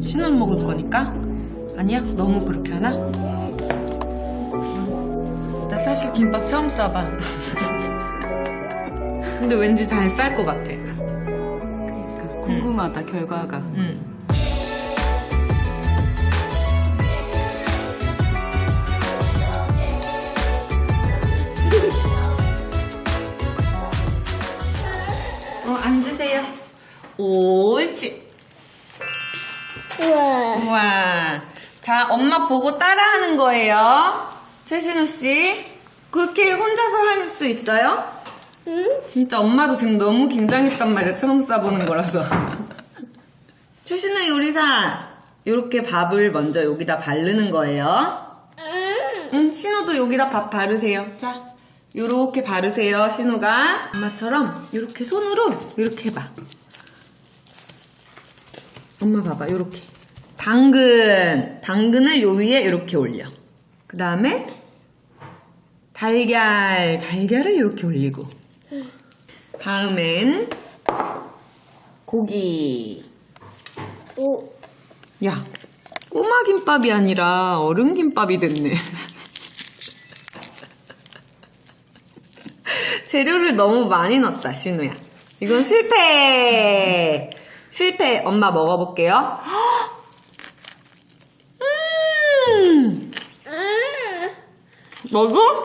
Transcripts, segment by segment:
신은 먹을 거니까? 아니야? 너무 그렇게 하나? 나 사실 김밥 처음 싸봐. 근데 왠지 잘 쌀 것 같아. 궁금하다 결과가. 응. 옳지. 우와. 우와. 자, 엄마 보고 따라하는 거예요. 최신우 씨. 그렇게 혼자서 할 수 있어요? 응? 진짜 엄마도 지금 너무 긴장했단 말이야. 처음 싸보는 거라서. 최신우 요리사. 이렇게 밥을 먼저 여기다 바르는 거예요. 응. 응, 신우도 여기다 밥 바르세요. 자, 요렇게 바르세요, 신우가. 엄마처럼 요렇게 손으로 요렇게 해봐. 엄마 봐봐, 요렇게. 당근. 당근을 요 위에 요렇게 올려. 그 다음에 달걀. 달걀을 요렇게 올리고. 다음엔 고기. 오. 야, 꼬마 김밥이 아니라 어른 김밥이 됐네. 재료를 너무 많이 넣었다, 신우야. 이건 실패! 실패. 엄마 먹어볼게요. 음! 응. 너도?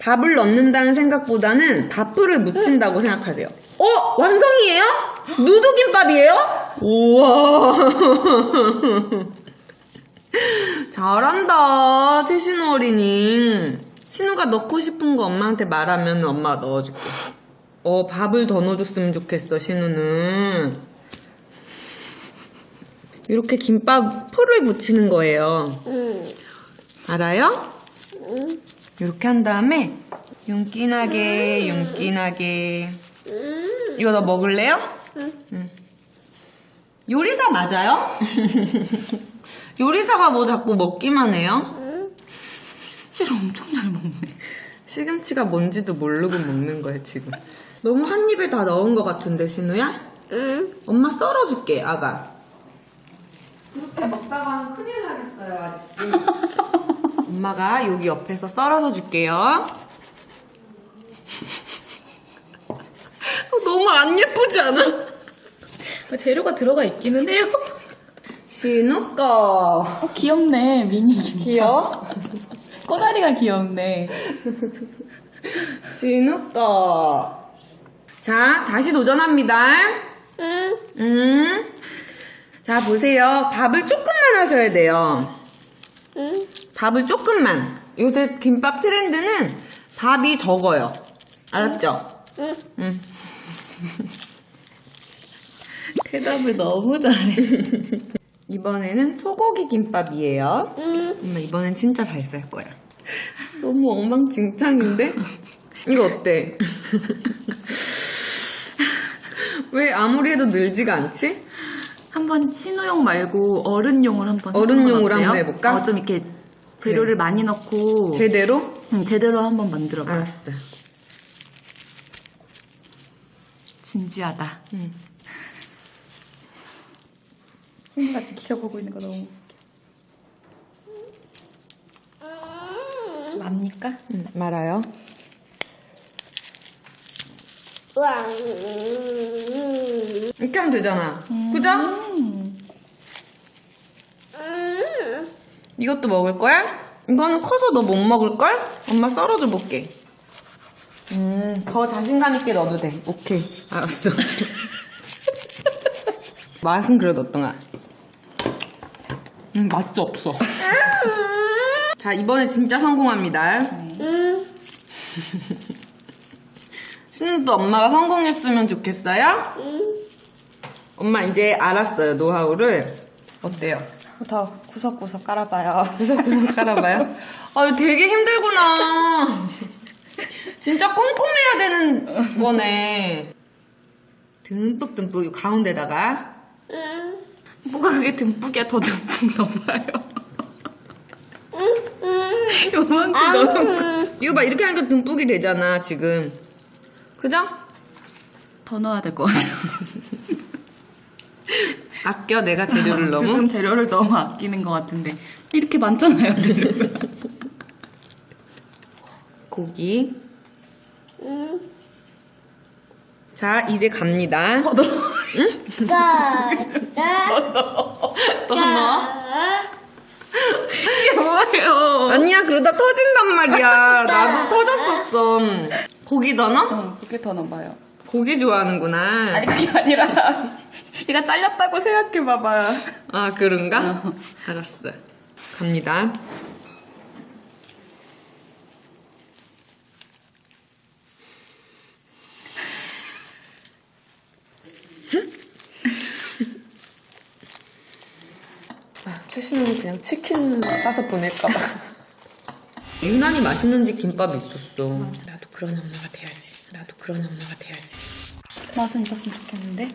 밥을 넣는다는 생각보다는 밥풀을 묻힌다고 생각하세요. 어? 완성이에요? 누드김밥이에요? 우와. 잘한다, 최신우 어린이. 신우가 넣고 싶은 거 엄마한테 말하면 엄마가 넣어줄게. 어, 밥을 더 넣어줬으면 좋겠어, 신우는. 이렇게 김밥 풀을 묻히는 거예요. 응. 알아요? 응. 이렇게 한 다음에 윤기나게 윤기나게 응. 이거 너 먹을래요? 응. 요리사 맞아요? 요리사가 뭐 자꾸 먹기만 해요? 응. 실은 엄청. 시금치가 뭔지도 모르고 먹는 거야 지금 너무 한 입에 다 넣은 것 같은데 신우야? 응. 엄마 썰어줄게 아가 그렇게 먹다가 큰일 나겠어요 아저씨 엄마가 여기 옆에서 썰어서 줄게요 어, 너무 안 예쁘지 않아? 재료가 들어가 있기는 해요. 신우 거 어, 귀엽네 미니. 귀여워? 꼬다리가 귀엽네. 신우 거 자, 다시 도전합니다. 응. 음. 자, 보세요. 밥을 조금만 하셔야 돼요. 응. 밥을 조금만. 요새 김밥 트렌드는 밥이 적어요. 알았죠? 응. 응. 대답을 너무 잘해. 이번에는 소고기 김밥이에요. 응. 엄마 이번엔 진짜 잘쌀 거야. 너무 엉망진창인데? 이거 어때? 왜 아무리 해도 늘지가 않지? 한번 신우용 말고 어른용을 한번 어른용으로 해보는? 한번 해볼까? 어, 좀 이렇게 재료를 많이 넣고 제대로? 응, 제대로 한번 만들어봐. 알았어. 진지하다. 응. 친구가 지켜보고 있는 거 너무 응. 맙니까? 응, 말아요. 이렇게 하면 되잖아. 그죠? 음. 응. 이것도 먹을 거야? 이거는 커서 너 못 먹을걸? 엄마 썰어줘 볼게. 음, 더 자신감 있게 넣어도 돼. 오케이. 알았어. 맛은 그래도 어떤가? 음, 맛도 없어. 자, 이번에 진짜 성공합니다. 응. 신우도 엄마가 성공했으면 좋겠어요? 응. 엄마 이제 알았어요, 노하우를. 어때요? 더 구석구석 깔아봐요. 구석구석 깔아봐요. 아, 이거 되게 힘들구나. 진짜 꼼꼼해야 되는 거네. 듬뿍듬뿍 이 가운데다가 응. 뭐가 그게 듬뿍이야 더 듬뿍 넣어봐요. 응. 응. 요만큼 넣어. 이거 봐, 이렇게 하니까 듬뿍이 되잖아, 지금. 그죠? 더 넣어야 될 것 같아요. 아껴, 내가 재료를 너무. 지금 재료를 너무 아끼는 것 같은데. 이렇게 많잖아요, 재료가. 고기. 자, 이제 갑니다. 어, 너, 가, 가, 또 넣어? 이게 뭐예요? 아니야, 그러다 터진단 말이야. 나도 터졌었어. 고기 더 넣어? 어, 그렇게 더 넣어봐요. 고기 좋아하는구나. 아니, 그게 아니라. 얘가 잘렸다고 생각해봐봐요. 아, 그런가? 어. 알았어. 갑니다. 아, 최신우는 그냥 치킨 싸서 보낼까봐. 유난히 맛있는 집 김밥이 있었어. 나도 그런 엄마가 돼야지. 나도 그런 엄마가 돼야지. 맛은 있었으면 좋겠는데.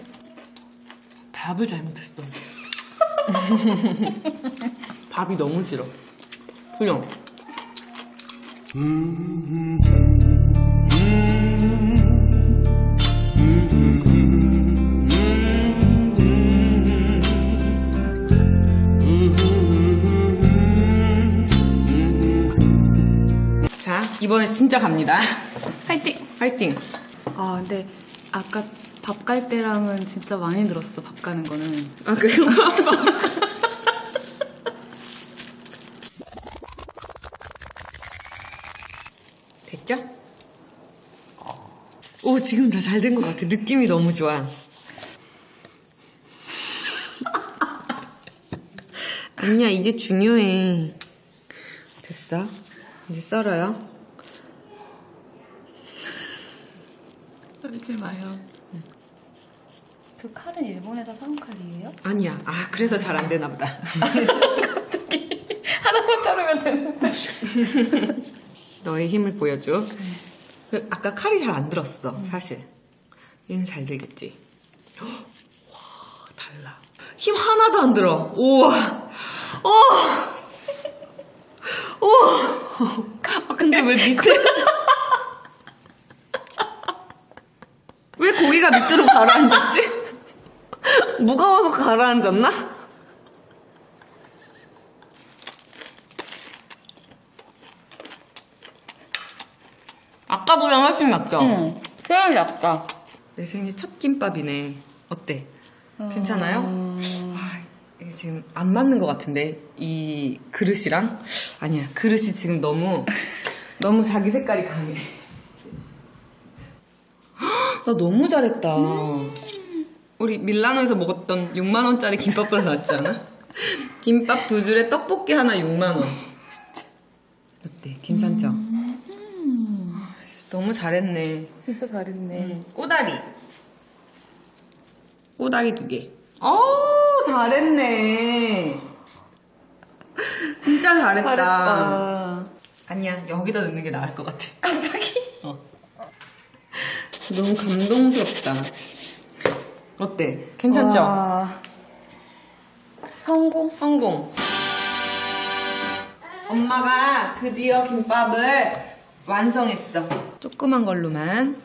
밥을 잘못했어. 밥이 너무 싫어. 그냥. 진짜 갑니다. 파이팅! 파이팅! 아, 근데 아까 밥 갈 때랑은 진짜 많이 늘었어, 밥 가는 거는. 아, 그래요? 됐죠? 오, 지금 다 잘 된 것 같아. 느낌이 너무 좋아. 아니야, 이게 중요해. 됐어? 이제 썰어요. 떨지 마요. 그 칼은 일본에서 사온 칼이에요? 아니야. 아, 그래서 잘 안 되나 보다. 하나만 자르면 되는데. 너의 힘을 보여줘. 그 아까 칼이 잘 안 들었어, 사실. 얘는 잘 들겠지. 헉, 와, 달라. 힘 하나도 안 들어. 우와. 어. 우와. 아, 근데 왜 밑에. 왜 고기가 밑으로 가라앉았지? 무거워서 가라앉았나? 아까보다 훨씬 낫죠? 응. 생각이 났다. 내 생일 첫 김밥이네. 어때? 괜찮아요? 아, 이게 지금 안 맞는 것 같은데 이 그릇이랑 아니야 그릇이 지금 너무 너무 자기 색깔이 강해. 헉, 나 너무 잘했다. 우리 밀라노에서 먹었던 6만 원짜리 김밥보다 낫지 않아? 김밥 두 줄에 떡볶이 하나 6만 원. 진짜 어때? 괜찮죠? 너무 잘했네. 진짜 잘했네. 꼬다리. 꼬다리 두 개. 어 잘했네. 진짜 잘했다. 잘했다. 아니야, 여기다 넣는 게 나을 것 같아. 너무 감동스럽다. 어때? 괜찮죠? 와. 성공? 성공. 엄마가 드디어 김밥을 완성했어. 조그만 걸로만.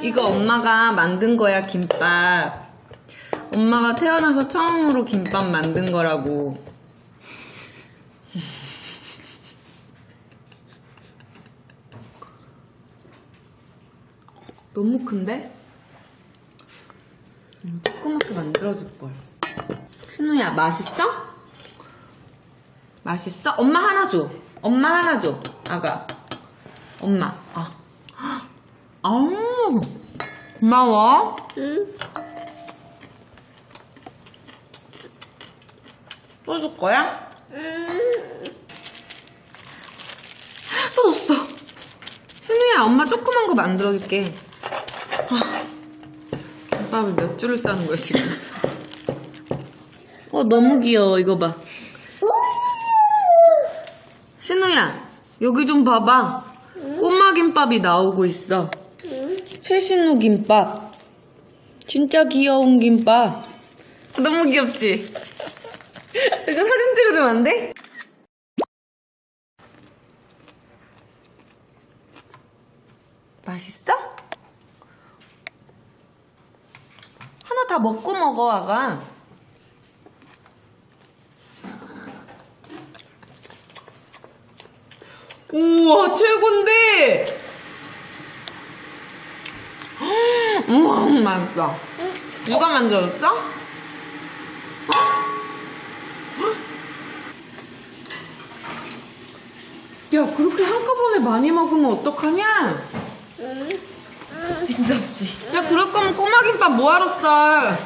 이거 엄마가 만든 거야, 김밥. 엄마가 태어나서 처음으로 김밥 만든 거라고. 너무 큰데? 음, 조그맣게 만들어줄걸. 신우야, 맛있어? 맛있어? 엄마 하나 줘. 엄마 하나 줘. 아가. 엄마. 아. 아우. 고마워. 응, 또 줄 거야? 터졌어. 신우야, 엄마 조그만 거 만들어줄게. 김밥을 몇 줄을 싸는 거야 지금 어 너무 귀여워 이거 봐 신우야 여기 좀 봐봐 꼬마 김밥이 나오고 있어 최신우 김밥 진짜 귀여운 김밥 너무 귀엽지? 이거 사진 찍어주면 안 돼? 맛있어? 다 먹고 먹어, 아가. 우와, 최곤데! 우와, 맛있어. 누가 만들었어? 야, 그렇게 한꺼번에 많이 먹으면 어떡하냐? 빈접시. 야, 그럴 거면 꼬마 김밥 뭐하러 싸?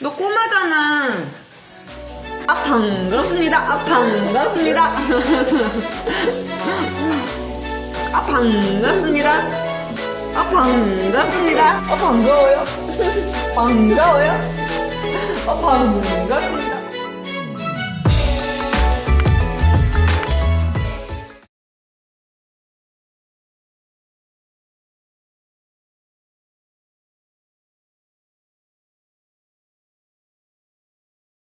너 꼬마잖아. 아, 반갑습니다. 아, 반갑습니다. 아, 반갑습니다. 아, 반갑습니다. 아, 반가워요. 반가워요. 아, 반갑습니다.